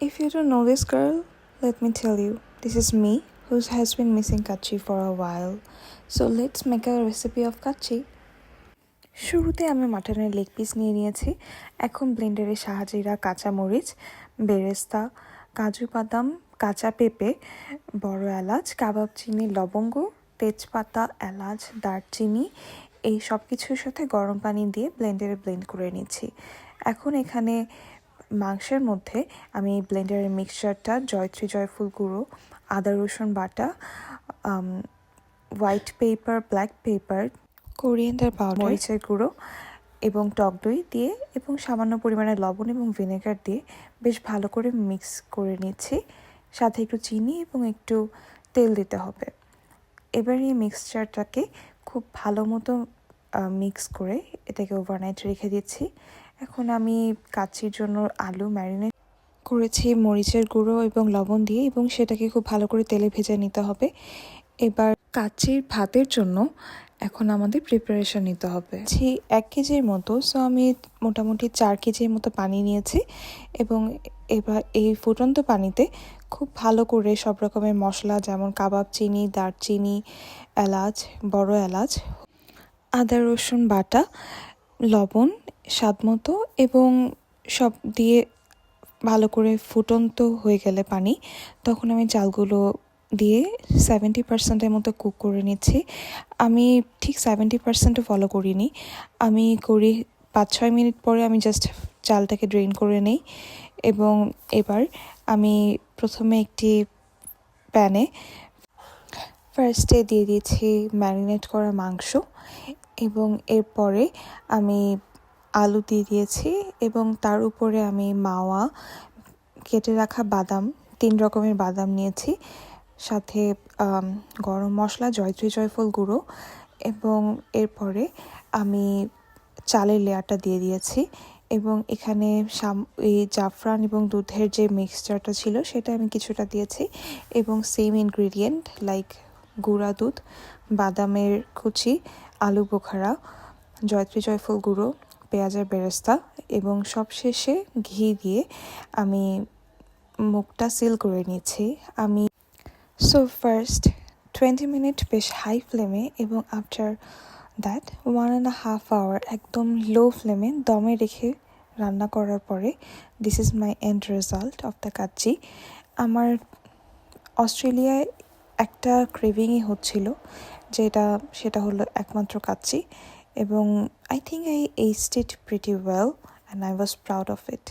If you don't know this girl, let me tell you, this is me who has been missing kachi for a while. So let's make a recipe of kachi. শুরুতে আমি মাটনের leg piece নিয়ে নিয়েছি এখন ব্লেন্ডারের সাহায্যেরা কাঁচামরিচ বেরেস্তা কাজু বাদাম কাঁচা পেঁপে বড় এলাচ কাবাব চিনি লবঙ্গ তেজপাতা এলাচ দারচিনি এই সব কিছুর সাথে গরম পানি দিয়ে ব্লেন্ডারে ব্লেন্ড করে নিচ্ছি এখন এখানে মাংসের মধ্যে আমি ব্লেন্ডারের মিক্সচারটা জয়ত্রী জয়ফুল গুঁড়ো আদা রসুন বাটা white pepper black pepper coriander powder মরিচের গুঁড়ো এবং টক দই দিয়ে এবং সামান্য পরিমাণে লবণ এবং ভিনেগার দিয়ে বেশ ভালো করে মিক্স করে নিচ্ছি। সাথে একটু চিনি এবং একটু তেল দিতে হবে। এবার এই মিক্সচারটাকে খুব ভালো মতো মিক্স করে এটাকে ওভারনাইট রেখে দিচ্ছি। এখন আমি কাচির জন্য আলু ম্যারিনেট করেছি, মরিচের গুঁড়ো এবং লবণ দিয়ে এবং সেটাকে খুব ভালো করে তেলে ভেজে নিতে হবে। এবার কাচির ভাতের জন্য এখন আমাদের প্রিপারেশন নিতে হবে। ছি, এক কেজির মতো সো আমি মোটামুটি চার কেজির মতো পানি নিয়েছি এবং এবার এই ফুটন্ত পানিতে খুব ভালো করে সব রকমের মশলা যেমন কাবাব চিনি, দারচিনি, এলাচ, বড় এলাচ আদা, রসুন, বাটা, লবণ, স্বাদ মতো এবং সব দিয়ে ভালো করে ফুটন্ত হয়ে গেলে পানি, তখন আমি চালগুলো দিয়ে সেভেন্টি পার্সেন্টের মতো কুক করে নিচ্ছি। আমি ঠিক সেভেন্টি পার্সেন্টও ফলো করিনি। আমি করি পাঁচ ছয় মিনিট পরে আমি জাস্ট চালটাকে ড্রেন করে নিই এবং এবার আমি প্রথমে একটি প্যানে ফার্স্টে দিয়ে দিয়েছি ম্যারিনেট করা মাংস এবং এরপরে আমি আলু দিয়ে দিয়েছি এবং তার উপরে আমি মাওয়া, কেটে রাখা বাদাম, তিন রকমের বাদাম নিয়েছি, সাথে গরম মশলা, জয়ত্রী জয়ফল গুঁড়ো এবং এরপরে আমি চালের লেয়ারটা দিয়ে দিয়েছি এবং এখানে সাম, এই জাফরান এবং দুধের যে মিক্সচারটা ছিল সেটা আমি কিছুটা দিয়েছি এবং সেম ইনগ্রিডিয়েন্ট লাইক গুঁড়া দুধ, বাদামের কুচি, আলু বোখারা, জয়ত্রী জয়ফল গুঁড়ো, পেঁয়াজের বেরেস্তা এবং সবশেষে ঘি দিয়ে আমি মুখটা সিল করে নিয়েছি আমি সো ফার্স্ট টোয়েন্টি মিনিট বেশ হাই ফ্লেমে এবং after that one and half hour একদম লো ফ্লেমে দমে রেখে রান্না করার পরে this is my end result of the kacchi. আমার অস্ট্রেলিয়ায় একটা ক্রেভিংই হচ্ছিল, যেটা, সেটা হলো একমাত্র কাচ্চি এবং I think I ate it pretty well and I was proud of it